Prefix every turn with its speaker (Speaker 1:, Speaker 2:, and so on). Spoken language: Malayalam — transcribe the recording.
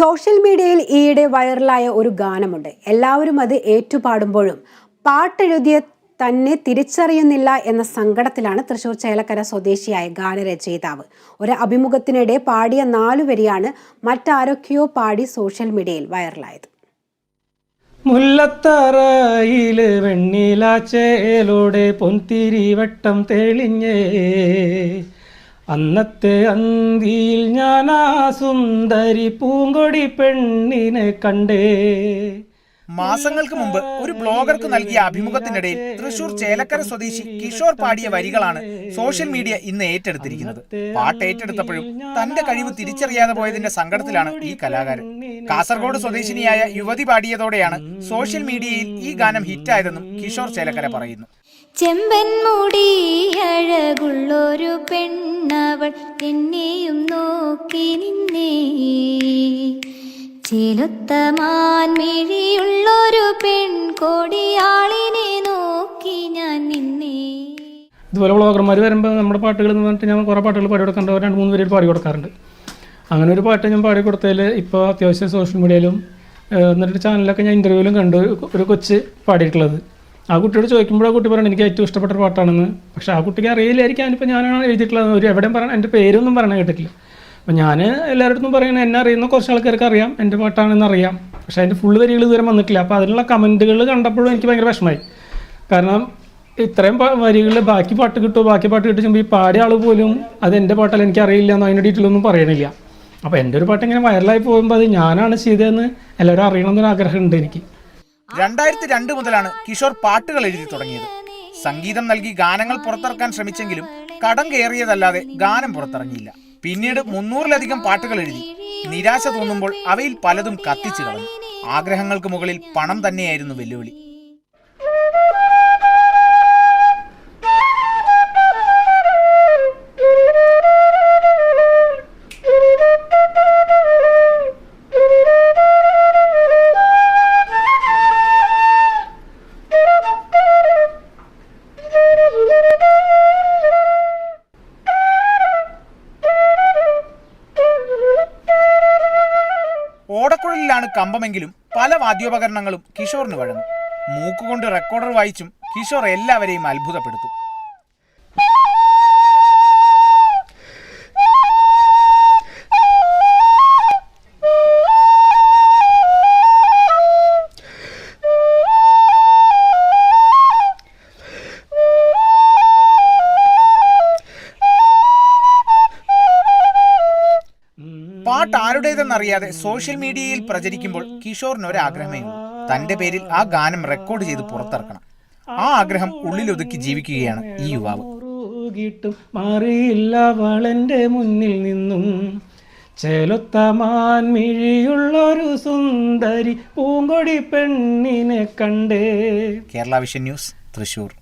Speaker 1: സോഷ്യൽ മീഡിയയിൽ ഈയിടെ വൈറലായ ഒരു ഗാനമുണ്ട്. എല്ലാവരും അത് ഏറ്റുപാടുമ്പോഴും പാട്ടെഴുതിയ തന്നെ തിരിച്ചറിയുന്നില്ല എന്ന സങ്കടത്തിലാണ് തൃശൂർ ചേലക്കര സ്വദേശിയായ ഗാനരചയിതാവ്. ഒരു അഭിമുഖത്തിനിടെ പാടിയ നാലു വരിയാണ് മറ്റാരൊക്കെയോ പാടി സോഷ്യൽ മീഡിയയിൽ വൈറലായത്.
Speaker 2: മുല്ലത്തറയിൽ വെണ്ണിലാച്ചേലോടെ പൊൻതിരിവട്ടം തെളിഞ്ഞേ. അന്നത്തെ അന്തിയിൽ ഞാൻ ആ സുന്ദരി പൂങ്കൊടി പെണ്ണിനെ കണ്ടേ.
Speaker 3: മാസങ്ങൾക്ക് മുമ്പ് ഒരു ബ്ലോഗർക്ക് നൽകിയ അഭിമുഖത്തിനിടയിൽ തൃശൂർ ചേലക്കര സ്വദേശി കിഷോർ പാടിയ വരികളാണ് സോഷ്യൽ മീഡിയ ഇന്ന് ഏറ്റെടുത്തിരിക്കുന്നത്. പാട്ട് ഏറ്റെടുത്തപ്പോഴും തന്റെ കഴിവ് തിരിച്ചറിയാതെ പോയതിന്റെ സങ്കടത്തിലാണ് ഈ കലാകാരൻ. കാസർഗോഡ് സ്വദേശിനിയായ യുവതി പാടിയതോടെയാണ് സോഷ്യൽ മീഡിയയിൽ ഈ ഗാനം ഹിറ്റായതെന്നും കിഷോർ ചേലക്കര പറയുന്നു.
Speaker 4: ചെമ്പൻ മുടി അഴകുള്ളൊരു പെണ്ണവൾ എന്നെയും നോക്കി നിന്നേ. ചേലൊത്ത മാൻമിഴിയുള്ളൊരു പെൺകൊടിയാളിനെ നോക്കി ഞാൻ നിന്നേ.
Speaker 2: ഇതുപോലെ വ്ളോഗർമാർ വരുമ്പോൾ നമ്മുടെ പാട്ടുകൾ എന്ന് പറഞ്ഞിട്ട് ഞാൻ കുറേ പാട്ടുകൾ പാടി കൊടുക്കാറുണ്ട് രണ്ട് മൂന്ന് പേര് പാടി കൊടുക്കാറുണ്ട്. അങ്ങനെ ഒരു പാട്ട് ഞാൻ പാടി കൊടുത്തതിൽ ഇപ്പോൾ അത്യാവശ്യം സോഷ്യൽ മീഡിയയിലും എന്നിട്ട് ചാനലിലൊക്കെ ഞാൻ ഇന്റർവ്യൂവിലും കണ്ടു ഒരു കൊച്ച് പാടിയിട്ടുള്ളത്. ആ കുട്ടിയോട് ചോദിക്കുമ്പോൾ ആ കുട്ടി പറയുന്നത് എനിക്ക് ഏറ്റവും ഇഷ്ടപ്പെട്ട പാട്ടാണെന്ന്. പക്ഷേ ആ കുട്ടിക്ക് അറിയില്ലായിരിക്കും. ഞാനിപ്പോൾ ഞാനാണ് എഴുതിയിട്ടുള്ളത്. ഒരു എവിടെയും പറയണം എന്റെ പേരൊന്നും പറയണ കേട്ടിട്ടില്ല. അപ്പോൾ ഞാൻ എല്ലാവരുടെ പറയുന്നത് എന്നെ അറിയുന്ന കുറച്ച് ആൾക്കാർക്ക് അറിയാം എന്റെ പാട്ടാണെന്ന് അറിയാം. പക്ഷേ അതിന്റെ ഫുള്ള് വരികൾ ഇതുവരെ വന്നിട്ടില്ല. അപ്പോൾ അതിനുള്ള കമന്റുകൾ കണ്ടപ്പോഴും എനിക്ക് ഭയങ്കര വിഷമമായി. കാരണം ഇത്രയും വരികളിൽ ബാക്കി പാട്ട് കിട്ടുമോ ബാക്കി പാട്ട് കിട്ടുമ്പോൾ ഈ പാടിയ ആൾ പോലും അത് എന്റെ പാട്ടല്ല എനിക്ക് അറിയില്ല എന്നോ അതിന്റെ ഡീറ്റെയിലൊന്നും പറയണില്ല. അപ്പോൾ എന്റെ ഒരു പാട്ട് ഇങ്ങനെ വൈറലായി പോകുമ്പോൾ അത് ഞാനാണ് ചെയ്തതെന്ന് എല്ലാവരും അറിയണമെന്നൊരു ആഗ്രഹമുണ്ട് എനിക്ക്.
Speaker 3: രണ്ടായിരത്തി രണ്ട് മുതലാണ് കിഷോർ പാട്ടുകൾ എഴുതി തുടങ്ങിയത്. സംഗീതം നൽകി ഗാനങ്ങൾ പുറത്തിറക്കാൻ ശ്രമിച്ചെങ്കിലും കടം കയറിയതല്ലാതെ ഗാനം പുറത്തിറങ്ങിയില്ല. പിന്നീട് മുന്നൂറിലധികം പാട്ടുകൾ എഴുതി. നിരാശ തോന്നുമ്പോൾ അവയിൽ പലതും കത്തിച്ചു കളഞ്ഞു. ആഗ്രഹങ്ങൾക്ക് മുകളിൽ പണം തന്നെയായിരുന്നു വെല്ലുവിളി. ഓടക്കുഴലിലാണ് കമ്പമെങ്കിലും പല വാദ്യോപകരണങ്ങളും കിഷോറിന് വഴങ്ങും. മൂക്കുകൊണ്ട് റെക്കോർഡർ വായിച്ചും കിഷോർ എല്ലാവരെയും അത്ഭുതപ്പെടുത്തും. പാട്ട് ആരുടേതെന്നറിയാതെ സോഷ്യൽ മീഡിയയിൽ പ്രചരിക്കുമ്പോൾ കിഷോറിന് ഒരു ഉള്ളൂ തന്റെ പേരിൽ ആ ഗാനം റെക്കോർഡ് ചെയ്ത് പുറത്തിറക്കണം. ആ ആഗ്രഹം ഉള്ളിലൊതുക്കി ജീവിക്കുകയാണ് ഈ യുവാവ് ും.
Speaker 2: മാറിയില്ല വളന്റെ മുന്നിൽ നിന്നും. സുന്ദരി പൂങ്കൊടി പെണ്ണിനെ കണ്ടേ.
Speaker 3: Kerala vision news Thrissur.